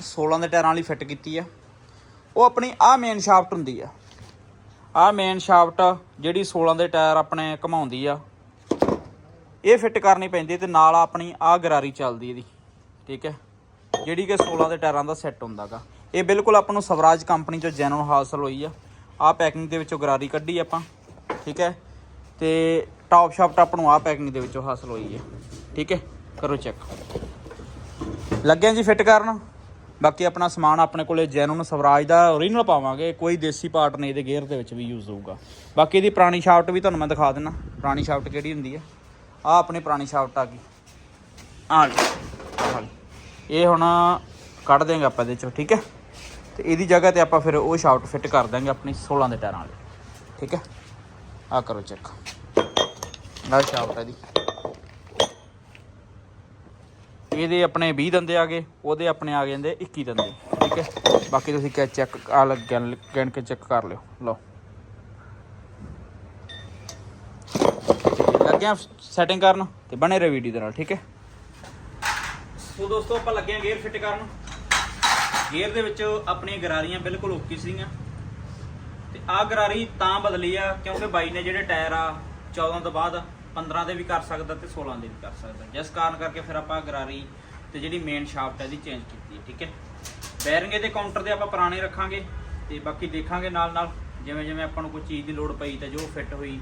16 ਦੇ ਟਾਇਰਾਂ ਵਾਲੀ ਫਿੱਟ ਕੀਤੀ ਆ। ਉਹ ਆਪਣੀ ਆਹ ਮੇਨ ਸ਼ਾਫਟ ਹੁੰਦੀ ਆ। ਆਹ ਮੇਨ ਸ਼ਾਫਟ ਜਿਹੜੀ 16 ਦੇ ਟਾਇਰ ਆਪਣੇ ਘਮਾਉਂਦੀ ਆ। ਇਹ ਫਿੱਟ ਕਰਨੀ ਪੈਂਦੀ ਤੇ ਨਾਲ ਆਪਣੀ ਆਹ ਗਰਾਰੀ ਚੱਲਦੀ ਇਹਦੀ, ਠੀਕ ਹੈ? ਜਿਹੜੀ ਕਿ 16 ਦੇ ਟਾਇਰਾਂ ਦਾ ਸੈੱਟ ਹੁੰਦਾਗਾ। ਇਹ ਬਿਲਕੁਲ ਆਪਾਂ ਨੂੰ ਸਵਰਾਜ ਕੰਪਨੀ ਚੋਂ ਜੈਨੂਨ ਹਾਸਲ ਹੋਈ ਆ। ਆਹ ਪੈਕਿੰਗ ਦੇ ਵਿੱਚੋਂ ਗਰਾਰੀ ਕੱਢੀ ਆਪਾਂ ਠੀਕ ਹੈ? ਤੇ ਟਾਪ ਸ਼ਾਫਟ ਆਪਾਂ ਨੂੰ ਆਹ ਪੈਕਿੰਗ ਦੇ ਵਿੱਚੋਂ ਹਾਸਲ ਹੋਈ ਹੈ। ਠੀਕ ਹੈ? ਕਰੋ ਚੈੱਕ ਲੱਗਿਆ ਜੀ ਫਿੱਟ ਕਰਨ। ਬਾਕੀ ਆਪਣਾ ਸਮਾਨ ਆਪਣੇ ਕੋਲੇ ਜੈਨੂਨ ਸਵਰਾਜ ਦਾ ਓਰੀਜਨਲ ਪਾਵਾਂਗੇ। ਕੋਈ ਦੇਸੀ ਪਾਰਟ ਨਹੀਂ ਇਹਦੇ ਗੇਅਰ ਦੇ ਵਿੱਚ ਵੀ ਯੂਜ਼ ਹੋਊਗਾ। ਬਾਕੀ ਇਹਦੀ ਪੁਰਾਣੀ ਸ਼ਾਫਟ ਵੀ ਤੁਹਾਨੂੰ ਮੈਂ ਦਿਖਾ ਦਿੰਨਾ। ਪੁਰਾਣੀ ਸ਼ਾਫਟ ਕਿਹੜੀ ਹੁੰਦੀ ਹੈ? ਆਹ ਆਪਣੀ ਪੁਰਾਣੀ ਸ਼ਾਫਟ ਆ ਗਈ। ਆਹ ਲਓ, ਇਹ ਹੁਣ ਕੱਢ ਦੇਂਗੇ ਆਪਾਂ ਇਹਦੇ ਚੋਂ ਠੀਕ ਹੈ? ਤੇ ਇਹਦੀ ਜਗ੍ਹਾ ਤੇ ਆਪਾਂ ਫਿਰ ਉਹ ਸ਼ਾਫਟ ਫਿੱਟ ਕਰ ਦਾਂਗੇ ਆਪਣੀ 16 ਦੇ ਟਾਇਰਾਂ ਵਾਲੀ। ਠੀਕ ਹੈ? ਆ ਕਰੋ ਚੈੱਕ ਆਹ ਸ਼ਾਫਟ ਹੈ ਦੀ ਇਹਦੇ ਆਪਣੇ 20 ਦੰਦੇ ਆ ਗਏ, ਉਹਦੇ ਆਪਣੇ ਆ ਗਏ ਜਾਂਦੇ 21 ਦੰਦੇ। ਠੀਕ ਹੈ? ਬਾਕੀ ਤੁਸੀਂ ਕਿ ਚੈੱਕ ਆ ਲੱਗਿਆ ਗਿਣ ਕੇ ਚੈੱਕ ਕਰ ਲਿਓ। ਲਓ। ਲੱਗਿਆ ਸੈਟਿੰਗ ਕਰਨ ਤੇ ਬਣੇ ਰਹੋ ਵੀਡੀਓ ਦੇ ਨਾਲ, ਠੀਕ ਹੈ? ਸੋ ਦੋਸਤੋ, ਆਪਾਂ ਲੱਗੇ ਆ ਗੇਅਰ ਫਿੱਟ ਕਰਨ। ਗੇਅਰ ਦੇ ਵਿੱਚ ਆਪਣੀਆਂ ਗਰਾਰੀਆਂ ਬਿਲਕੁਲ ਓਕੇ ਸੀਗੀਆਂ। ਤੇ ਆਹ ਗਰਾਰੀ ਤਾਂ ਬਦਲੀ ਆ, ਕਿਉਂਕਿ ਬਾਈ ਨੇ ਜਿਹੜੇ ਟਾਇਰ ਆ 14 ਤੋਂ ਬਾਅਦ 15 ਦੇ ਵੀ ਕਰ ਸਕਦਾ ਤੇ 16 ਦੇ ਵੀ ਕਰ ਸਕਦਾ। ਜਿਸ ਕਾਰਨ ਕਰਕੇ ਫਿਰ ਆਪਾਂ ਗਰਾਰੀ ਤੇ ਜਿਹੜੀ ਮੇਨ ਸ਼ਾਫਟ ਹੈ ਇਹਦੀ ਚੇਂਜ ਕੀਤੀ ਹੈ, ਠੀਕ ਹੈ? ਬੈਰਿੰਗ ਇਹਦੇ ਕਾਊਂਟਰ ਦੇ ਆਪਾਂ ਪੁਰਾਣੇ ਰੱਖਾਂਗੇ ਤੇ ਬਾਕੀ ਦੇਖਾਂਗੇ ਨਾਲ ਨਾਲ ਜਿਵੇਂ ਜਿਵੇਂ ਆਪਾਂ ਨੂੰ ਕੋਈ ਚੀਜ਼ ਦੀ ਲੋੜ ਪਈ ਤਾਂ ਜੋ ਫਿੱਟ ਹੋਈ,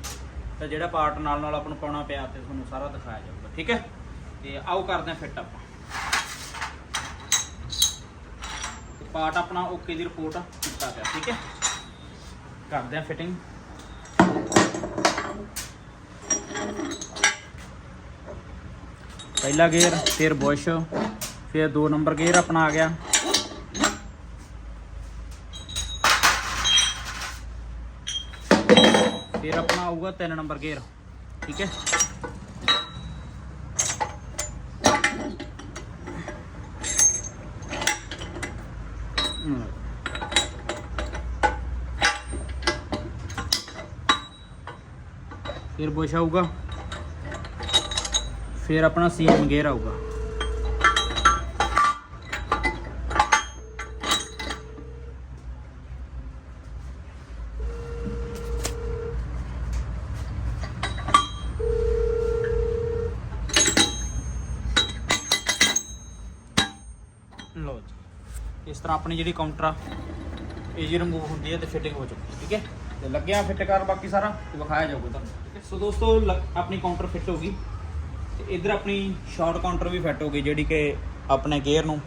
ਤਾਂ ਜਿਹੜਾ ਪਾਰਟ ਨਾਲ ਨਾਲ ਆਪਾਂ ਨੂੰ ਪਾਉਣਾ ਪਿਆ ਤੇ ਤੁਹਾਨੂੰ ਸਾਰਾ ਦਿਖਾਇਆ ਜਾਊਗਾ, ਠੀਕ ਹੈ? ਤੇ ਆਓ ਕਰਦੇ ਹਾਂ ਫਿੱਟ ਆਪਾਂ। ਪਾਰਟ ਆਪਣਾ ਓਕੇ ਦੀ ਰਿਪੋਰਟ ਕੀਤਾ ਪਿਆ, ਠੀਕ ਹੈ? ਕਰਦੇ ਆ ਫਿਟਿੰਗ ਪਹਿਲਾ ਗੇਅਰ ਫਿਰ ਬੁਸ਼ ਫਿਰ ਦੋ ਨੰਬਰ ਗੇਅਰ ਆਪਣਾ ਆ ਗਿਆ। ਫਿਰ ਆਪਣਾ ਆਊਗਾ ਤਿੰਨ ਨੰਬਰ ਗੇਅਰ ਠੀਕ ਹੈ? फिर बुश आऊगा। फिर अपना सीएम गेयर आऊगा। लो इस तरह अपनी जी काउंटर ये जी रंगू होंगी है तो फिटिंग हो चुकी ठीक है तो लगे फिट कर बाकी सारा तो विखाया जाऊगा तुम्हें ਸੋ ਦੋਸਤੋ ਲ- ਆਪਣੀ ਕਾਊਂਟਰ ਫਿੱਟ ਹੋ ਗਈ। ਤੇ ਇਧਰ ਆਪਣੀ ਸ਼ਾਰਟ ਕਾਊਂਟਰ ਵੀ ਫਿੱਟ ਹੋ ਗਈ, ਜਿਹੜੀ ਕਿ ਆਪਣੇ ਗੇਅਰ ਨੂੰ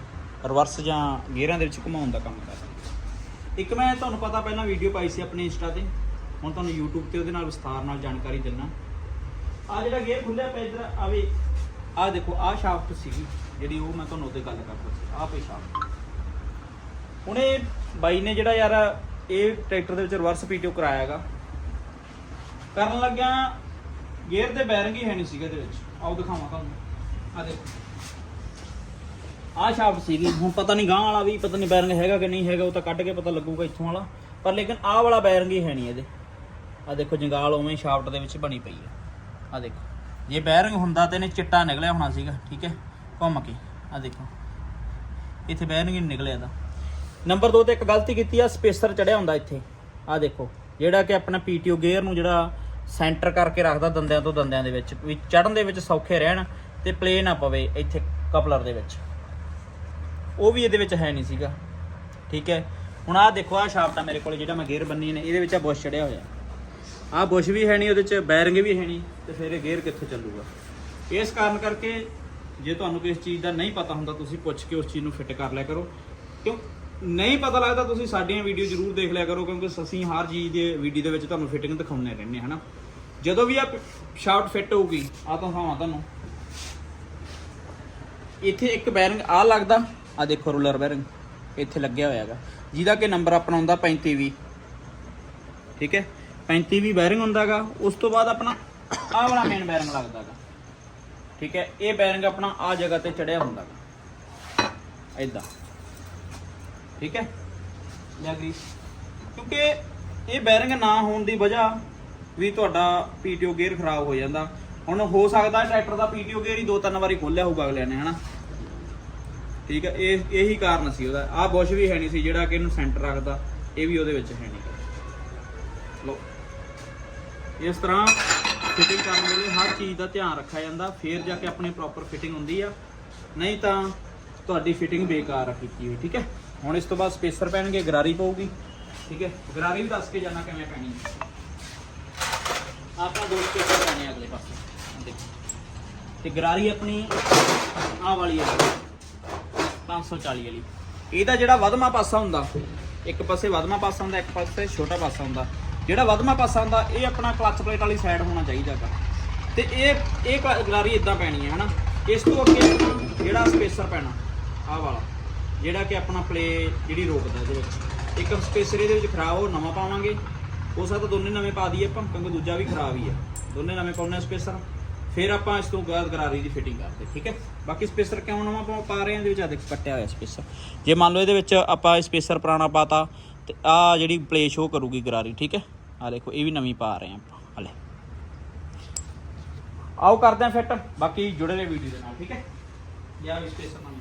ਰਿਵਰਸ ਜਾਂ ਗੇਅਰਾਂ ਦੇ ਵਿੱਚ ਘੁਮਾਉਣ ਦਾ ਕੰਮ ਕਰਦੀ ਹੈ। ਇੱਕ ਮੈਂ ਤੁਹਾਨੂੰ ਪਤਾ ਪਹਿਲਾਂ ਵੀਡੀਓ ਪਾਈ ਸੀ ਆਪਣੇ ਇੰਸਟਾ ਤੇ। ਹੁਣ ਤੁਹਾਨੂੰ YouTube ਤੇ ਉਹਦੇ ਨਾਲ ਵਿਸਥਾਰ ਨਾਲ ਜਾਣਕਾਰੀ ਦਿੰਨਾ ਆ ਜਿਹੜਾ ਗੇਅਰ ਖੁੱਲਿਆ ਪਿਆ ਇਧਰ ਆਵੇ ਆ ਦੇਖੋ ਆ ਸ਼ਾਫਟ ਸੀਗੀ, ਜਿਹੜੀ ਉਹ ਮੈਂ ਤੁਹਾਨੂੰ ਉਹਦੇ ਗੱਲ ਕਰਦਾ ਸੀ। ਆ ਪਈ ਸ਼ਾਫਟ ਹੁਣ ਇਹ ਬਾਈ ਨੇ ਜਿਹੜਾ ਯਾਰ, ਇਹ ਟਰੈਕਟਰ ਦੇ ਵਿੱਚ ਰਿਵਰਸ ਪੀਟੀਓ ਕਰਾਇਆਗਾ ਕਰਨ ਲੱਗਿਆ ਗੇਅਰ ਦੇ ਬੈਰਿੰਗ ਹੀ ਹੈ ਨਹੀਂ ਸੀਗਾ ਇਹਦੇ ਵਿੱਚ। ਆਓ ਦਿਖਾਵਾਂ ਤੁਹਾਨੂੰ। ਆ ਦੇਖੋ। ਆਹ ਸ਼ਾਫਟ ਸੀਗੀ। ਹੁਣ ਪਤਾ ਨਹੀਂ ਗਾਂ ਵਾਲਾ ਵੀ, ਪਤਾ ਨਹੀਂ ਬੈਰਿੰਗ ਹੈਗਾ ਕਿ ਨਹੀਂ ਹੈਗਾ, ਉਹ ਤਾਂ ਕੱਢ ਕੇ ਪਤਾ ਲੱਗੂਗਾ ਇੱਥੋਂ ਵਾਲਾ। ਪਰ ਲੇਕਿਨ ਆਹ ਵਾਲਾ ਬੈਰਿੰਗ ਹੀ ਹੈ ਨਹੀਂ ਇਹਦੇ। ਆ ਦੇਖੋ ਜੰਗਾਲ ਉਵੇਂ ਸ਼ਾਫਟ ਦੇ ਵਿੱਚ ਬਣੀ ਪਈ ਆ ਆ ਦੇਖੋ। ਜੇ ਬੈਰਿੰਗ ਹੁੰਦਾ ਤੇ ਇਹਨੇ ਚਿੱਟਾ ਨਿਕਲਿਆ ਹੋਣਾ ਸੀਗਾ, ਠੀਕ ਹੈ? ਘੁੰਮ ਕੇ। ਆ ਦੇਖੋ। ਇੱਥੇ ਬੈਰਿੰਗ ਹੀ ਨਹੀਂ ਨਿਕਲਿਆ ਦਾ ਨੰਬਰ 2 ਤੇ ਇੱਕ ਗਲਤੀ ਕੀਤੀ ਆ, ਸਪੇਸਰ ਚੜਿਆ ਹੁੰਦਾ ਇੱਥੇ। ਆ ਦੇਖੋ। ਜਿਹੜਾ ਕਿ ਆਪਣਾ ਪੀਟੀਓ ਗੇਅਰ ਨੂੰ ਜਿਹੜਾ ਸੈਂਟਰ ਕਰਕੇ ਰੱਖਦਾ ਦੰਦਿਆਂ ਤੋਂ ਦੰਦਿਆਂ ਦੇ ਵਿੱਚ, ਵੀ ਚੜਨ ਦੇ ਵਿੱਚ ਸੌਖੇ ਰਹਿਣ ਤੇ ਪਲੇ ਨਾ ਪਵੇ ਇੱਥੇ ਕਪਲਰ ਦੇ ਵਿੱਚ। ਉਹ ਵੀ ਇਹਦੇ ਵਿੱਚ ਹੈ ਨਹੀਂ ਸੀਗਾ। ਠੀਕ ਹੈ? ਹੁਣ ਆਹ ਦੇਖੋ, ਆਹ ਸ਼ਾਫਟ ਆ ਮੇਰੇ ਕੋਲ, ਜਿਹੜਾ ਮੈਂ ਗੇਅਰ ਬੰਨੀ ਨੇ, ਇਹਦੇ ਵਿੱਚ ਆ ਬੁਸ਼ ਚੜਿਆ ਹੋਇਆ। ਆਹ ਬੁਸ਼ ਵੀ ਹੈ ਨਹੀਂ, ਉਹਦੇ ਚ ਬੈਰਿੰਗ ਵੀ ਹੈ ਨਹੀਂ, ਤੇ ਫਿਰ ਇਹ ਗੇਅਰ ਕਿੱਥੋਂ ਚੱਲੂਗਾ? ਇਸ ਕਾਰਨ ਕਰਕੇ ਜੇ ਤੁਹਾਨੂੰ ਕਿਸ ਚੀਜ਼ ਦਾ ਨਹੀਂ ਪਤਾ ਹੁੰਦਾ, ਤੁਸੀਂ ਪੁੱਛ ਕੇ ਉਸ ਚੀਜ਼ ਨੂੰ ਫਿੱਟ ਕਰ ਲਿਆ ਕਰੋ। ਕਿਉਂ? ਨਹੀਂ ਪਤਾ ਲੱਗਦਾ, ਤੁਸੀਂ ਸਾਡੀਆਂ ਵੀਡੀਓ ਜ਼ਰੂਰ ਦੇਖ ਲਿਆ ਕਰੋ, ਕਿਉਂਕਿ ਅਸੀਂ ਹਰ ਚੀਜ਼ ਦੇ ਵੀਡੀਓ ਦੇ ਵਿੱਚ ਤੁਹਾਨੂੰ ਫਿਟਿੰਗ ਦਿਖਾਉਂਦੇ ਰਹਿੰਦੇ ਹਾਂ, ਹਨਾ? ਜਦੋਂ ਵੀ ਆ ਸ਼ਾਫਟ ਫਿੱਟ ਹੋਊਗੀ ਆ ਤਾਂ ਹਾਂ ਤੁਹਾਨੂੰ। ਇੱਥੇ ਇੱਕ ਬੈਰਿੰਗ ਆ ਲੱਗਦਾ ਆ ਦੇਖੋ ਰੋਲਰ ਬੈਰਿੰਗ ਇੱਥੇ ਲੱਗਿਆ ਹੋਇਆ ਹੈਗਾ। ਜਿਹਦਾ ਕਿ ਨੰਬਰ ਆਪਣਾ ਹੁੰਦਾ 3520 ਠੀਕ ਹੈ? 3520 ਬੈਰਿੰਗ ਹੁੰਦਾਗਾ ਉਸ ਤੋਂ ਬਾਅਦ ਆਪਣਾ ਆਹ ਵਾਲਾ ਮੇਨ ਬੈਰਿੰਗ ਲੱਗਦਾਗਾ ਠੀਕ ਹੈ? ਇਹ ਬੈਰਿੰਗ ਆਪਣਾ ਆ ਜਗ੍ਹਾ ਤੇ ਚੜਿਆ ਹੁੰਦਾਗਾ ਐਦਾਂ ਠੀਕ ਹੈ? ਲਿਆ ਗਰੀਸ ਕਿਉਂਕਿ ਇਹ ਬੈਰਿੰਗ ਨਾ ਹੋਣ ਦੀ ਵਜ੍ਹਾ ਵੀ ਤੁਹਾਡਾ ਪੀਟੀਓ ਗੇਅਰ ਖਰਾਬ ਹੋ ਜਾਂਦਾ। ਹੁਣ ਹੋ ਸਕਦਾ ਟਰੈਕਟਰ ਦਾ ਪੀਟੀਓ ਗੇਅਰ ਹੀ ਦੋ ਤਿੰਨ ਵਾਰੀ ਖੋਲਿਆ ਹੋਊਗਾ ਅਗਲਿਆਂ ਨੇ, ਹਨਾ? ਠੀਕ ਹੈ? ਇਹ, ਇਹੀ ਕਾਰਨ ਸੀ ਉਹਦਾ। ਆਹ ਬੁਸ਼ ਵੀ ਹੈ ਨਹੀਂ ਸੀ ਜਿਹੜਾ ਕਿ ਇਹਨੂੰ ਸੈਂਟਰ ਰੱਖਦਾ। ਇਹ ਵੀ ਉਹਦੇ ਵਿੱਚ ਹੈ ਨਹੀਂ। ਲੋ ਇਸ ਤਰ੍ਹਾਂ ਫਿਟਿੰਗ ਕਰਨ ਵੇਲੇ ਹਰ ਚੀਜ਼ ਦਾ ਧਿਆਨ ਰੱਖਿਆ ਜਾਂਦਾ। ਫਿਰ ਜਾ ਕੇ ਆਪਣੇ ਪ੍ਰੋਪਰ ਫਿਟਿੰਗ ਹੁੰਦੀ ਆ। ਨਹੀਂ ਤਾਂ ਤੁਹਾਡੀ ਫਿਟਿੰਗ ਬੇਕਾਰ ਆ ਕੀਤੀ ਹੋਈ, ਠੀਕ ਹੈ? ਹੁਣ ਇਸ ਤੋਂ ਬਾਅਦ ਸਪੇਸਰ ਪੈਣਗੇ ਗਰਾਰੀ ਪਊਗੀ। ਠੀਕ ਹੈ? ਗਰਾਰੀ ਵੀ ਦੱਸ ਕੇ ਜਾਣਾ ਕਿਵੇਂ ਪੈਣੀ ਹੈ। ਆਪਾਂ ਦੋ ਸਪੇਸਰ ਪੈਣੇ ਅਗਲੇ ਪਾਸੇ। ਆਹ ਦੇਖੋ। ਤੇ ਗਰਾਰੀ ਆਪਣੀ ਆਹ ਵਾਲੀ ਹੈ 540 ਵਾਲੀ। ਇਹਦਾ ਜਿਹੜਾ ਵਧਮਾ ਪਾਸਾ ਹੁੰਦਾ, ਇੱਕ ਪਾਸੇ ਵਧਮਾ ਪਾਸਾ ਹੁੰਦਾ, ਇੱਕ ਪਾਸੇ ਛੋਟਾ ਪਾਸਾ ਹੁੰਦਾ। ਜਿਹੜਾ ਵਧਮਾ ਪਾਸਾ ਹੁੰਦਾ, ਇਹ ਆਪਣਾ ਕਲਚ ਪਲੇਟ ਵਾਲੀ ਸਾਈਡ ਹੋਣਾ ਚਾਹੀਦਾ ਗਾ ਤੇ ਇਹ ਇਹ ਕ- ਗਰਾਰੀ ਇਦਾਂ ਪੈਣੀ ਹੈ, ਹਨਾ? ਇਸ ਤੋਂ ਅੱਗੇ ਜਿਹੜਾ ਸਪੇਸਰ ਪੈਣਾ, ਆਹ ਵਾਲਾ। ਜਿਹੜਾ ਕਿ ਆਪਣਾ ਪਲੇ ਜਿਹੜੀ ਰੋਕਦਾ ਇਹਦੇ ਵਿੱਚ। ਇੱਕ ਸਪੇਸਰ ਇਹਦੇ ਵਿੱਚ ਖਰਾਬ, ਉਹ ਨਵਾਂ ਪਾਵਾਂਗੇ। ਹੋ ਸਕਦਾ ਦੋਨੇ ਨਵੇਂ ਪਾ ਦਈਏ ਆਪਾਂ, ਕਿਉਂਕਿ ਦੂਜਾ ਵੀ ਖਰਾਬ ਹੀ ਹੈ ਦੋਨੇ ਨਵੇਂ ਪਾਉਣੇ ਸਪੇਸਰ ਫਿਰ ਆਪਾਂ ਇਸ ਤੋਂ ਬਾਅਦ ਗਰਾਰੀ ਦੀ ਫਿਟਿੰਗ ਕਰਦੇ, ਠੀਕ ਹੈ? ਬਾਕੀ ਸਪੇਸਰ ਕਿਉਂ ਨਵਾਂ ਪਾ- ਪਾ ਰਹੇ ਹਾਂ ਇਹਦੇ ਵਿੱਚ ਆ ਦੇਖ, ਕੱਟਿਆ ਹੋਇਆ ਸਪੇਸਰ ਜੇ ਮੰਨ ਲਓ ਇਹਦੇ ਵਿੱਚ ਆਪਾਂ ਸਪੇਸਰ ਪੁਰਾਣਾ ਪਾਤਾ, ਤੇ ਆ ਜਿਹੜੀ ਪਲੇ ਸ਼ੋ ਕਰੂਗੀ ਗਰਾਰੀ, ਠੀਕ ਹੈ? ਆ ਦੇਖੋ, ਇਹ ਵੀ ਨਵੀਂ ਪਾ ਰਹੇ ਹਾਂ ਆਪਾਂ, ਹਲੇ। ਆਓ ਕਰਦੇ ਹਾਂ ਫਿੱਟ ਬਾਕੀ ਜੁੜੇ ਰਹੇ ਵੀਡੀਓ ਦੇ ਨਾਲ, ਠੀਕ ਹੈ? ਲਿਆ ਸਪੇਸਰ ਨਾਲ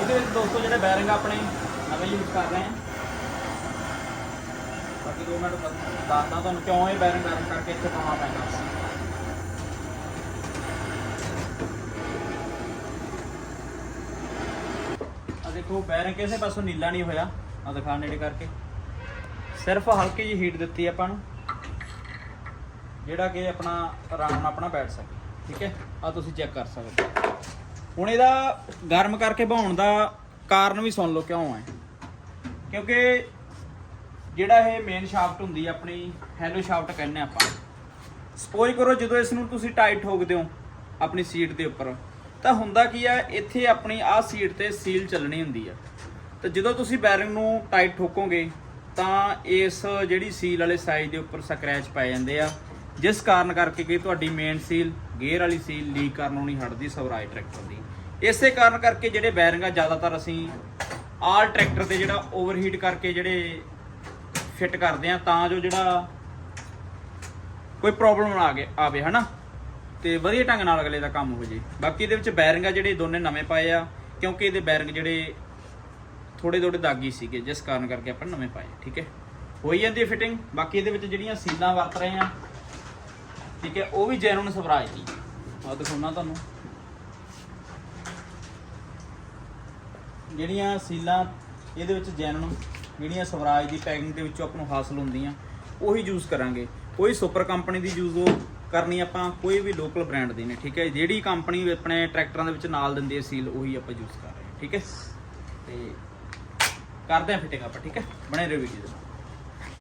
ਇਹਦੇ ਵਿੱਚ ਦੋਸਤੋ, ਜਿਹੜੇ ਬੈਰਿੰਗ ਆਪਣੇ ਨਵੇਂ ਯੂਜ਼ ਕਰ ਰਹੇ ਹਾਂ ਬਾਕੀ ਦੋ ਮਿੰਟ ਦੱਸਦਾ ਤੁਹਾਨੂੰ ਕਿਉਂ ਇਹ ਬੈਰਿੰਗ ਗਰਮ ਕਰਕੇ ਇੱਥੇ ਪਾਉਣਾ ਪੈਂਦਾ। ਆ ਦੇਖੋ ਬੈਰਿੰਗ ਕਿਸੇ ਪਾਸੋਂ ਨੀਲਾ ਨਹੀਂ ਹੋਇਆ। ਆ ਦਿਖਾ ਨੇੜੇ ਕਰਕੇ। ਸਿਰਫ ਹਲਕੀ ਜਿਹੀ ਹੀਟ ਦਿੱਤੀ ਆਪਾਂ ਨੂੰ, ਜਿਹੜਾ ਕਿ ਆਪਣਾ ਆਰਾਮ ਨਾਲ ਆਪਣਾ ਬੈਠ ਸਕੇ। ਠੀਕ ਹੈ? ਆ ਤੁਸੀਂ ਚੈੱਕ ਕਰ ਸਕਦੇ ਹੁਣ ਇਹਦਾ ਗਰਮ ਕਰਕੇ ਭਾਉਣ ਦਾ ਕਾਰਨ ਵੀ ਸੁਣ ਲਓ ਕਿਉਂ ਹੈ। ਕਿਉਂਕਿ ਜਿਹੜਾ ਇਹ ਮੇਨ ਸ਼ਾਫਟ ਹੁੰਦੀ ਆਪਣੀ ਹੈਲੋ ਸ਼ਾਫਟ ਕਹਿੰਦੇ ਆਪਾਂ। ਸਪੋਜ਼ ਕਰੋ ਜਦੋਂ ਇਸ ਨੂੰ ਤੁਸੀਂ ਟਾਈਟ ਠੋਕਦੇ ਹੋ ਆਪਣੀ ਸੀਟ ਦੇ ਉੱਪਰ, ਤਾਂ ਹੁੰਦਾ ਕੀ ਆ, ਇੱਥੇ ਆਪਣੀ ਆਹ ਸੀਟ ਤੇ ਸੀਲ ਚੱਲਣੀ ਹੁੰਦੀ ਆ। ਤੇ ਜਦੋਂ ਤੁਸੀਂ ਬੈਰਿੰਗ ਨੂੰ ਟਾਈਟ ਠੋਕੋਗੇ, ਤਾਂ ਇਸ ਜਿਹੜੀ ਸੀਲ ਵਾਲੇ ਸਾਈਜ਼ ਦੇ ਉੱਪਰ ਸਕ੍ਰੈਚ ਪੈ ਜਾਂਦੇ ਆ। ਜਿਸ ਕਾਰਨ ਕਰਕੇ ਕਿ ਤੁਹਾਡੀ ਮੇਨ ਸੀਲ ਗੇਅਰ ਵਾਲੀ ਸੀਲ ਲੀਕ ਕਰਨੋਂ ਨਹੀਂ ਹਟਦੀ, ਸਵਰਾਜ ਟਰੈਕਟਰ ਦੀ। ਇਸੇ ਕਾਰਨ ਕਰਕੇ ਜਿਹੜੇ ਬੈਰਿੰਗ ਆ ਜ਼ਿਆਦਾਤਰ ਅਸੀਂ ਆਲ ਟਰੈਕਟਰ ਤੇ ਜਿਹੜਾ ਓਵਰਹੀਟ ਕਰਕੇ ਜਿਹੜੇ ਫਿੱਟ ਕਰਦੇ ਆ ਤਾਂ ਜੋ ਜਿਹੜਾ ਕੋਈ ਪ੍ਰੋਬਲਮ ਨਾ ਆਗੇ, ਆਵੇ, ਹਨਾ? ਤੇ ਵਧੀਆ ਢੰਗ ਨਾਲ ਅਗਲੇ ਦਾ ਕੰਮ ਹੋ ਜੇ। ਬਾਕੀ ਇਹਦੇ ਵਿੱਚ ਬੈਰਿੰਗ ਆ ਜਿਹੜੇ ਦੋਨੇ ਨਵੇਂ ਪਾਏ ਆ, ਕਿਉਂਕਿ ਇਹਦੇ ਬੈਰਿੰਗ ਜਿਹੜੇ ਥੋੜੇ ਥੋੜੇ ਦਾਗੀ ਸੀਗੇ, ਜਿਸ ਕਾਰਨ ਕਰਕੇ ਆਪਾਂ ਨਵੇਂ ਪਾਏ, ਠੀਕ ਹੈ? ਹੋਈ ਜਾਂਦੀ ਹੈ ਫਿਟਿੰਗ ਬਾਕੀ ਇਹਦੇ ਵਿੱਚ ਜਿਹੜੀਆਂ ਸੀਲਾਂ ਵਰਤ ਰਹੇ ਆ ਠੀਕ ਹੈ, ਉਹ ਵੀ ਜੈਨੂਨ ਸਵਰਾਜ ਦੀ। ਆਹ ਦਿਖਾਉਣਾ ਤੁਹਾਨੂੰ। ਜਿਹੜੀਆਂ ਸੀਲਾਂ ਇਹਦੇ ਵਿੱਚ ਜੈਨੂਨ ਜਿਹੜੀਆਂ ਸਵਰਾਜ ਦੀ ਪੈਕਿੰਗ ਦੇ ਵਿੱਚੋਂ ਆਪਾਂ ਨੂੰ ਹਾਸਲ ਹੁੰਦੀਆਂ, ਉਹੀ ਯੂਜ਼ ਕਰਾਂਗੇ। ਕੋਈ ਸੁਪਰ ਕੰਪਨੀ ਦੀ ਯੂਜ਼ ਉਹ ਕਰਨੀ ਆਪਾਂ, ਕੋਈ ਵੀ ਲੋਕਲ ਬ੍ਰਾਂਡ ਦੀ ਨੇ ਠੀਕ ਹੈ? ਜਿਹੜੀ ਕੰਪਨੀ ਆਪਣੇ ਟਰੈਕਟਰਾਂ ਦੇ ਵਿੱਚ ਨਾਲ ਦਿੰਦੀ ਹੈ ਸੀਲ ਉਹੀ ਆਪਾਂ ਯੂਜ਼ ਕਰ ਰਹੇ ਹਾਂ, ਠੀਕ ਹੈ? ਤੇ ਕਰਦੇ ਹਾਂ ਫਿਟਿੰਗ ਆਪਾਂ, ਠੀਕ ਹੈ? ਬਣੇ ਰਹੋ ਵੀਡੀਓ ਦੇ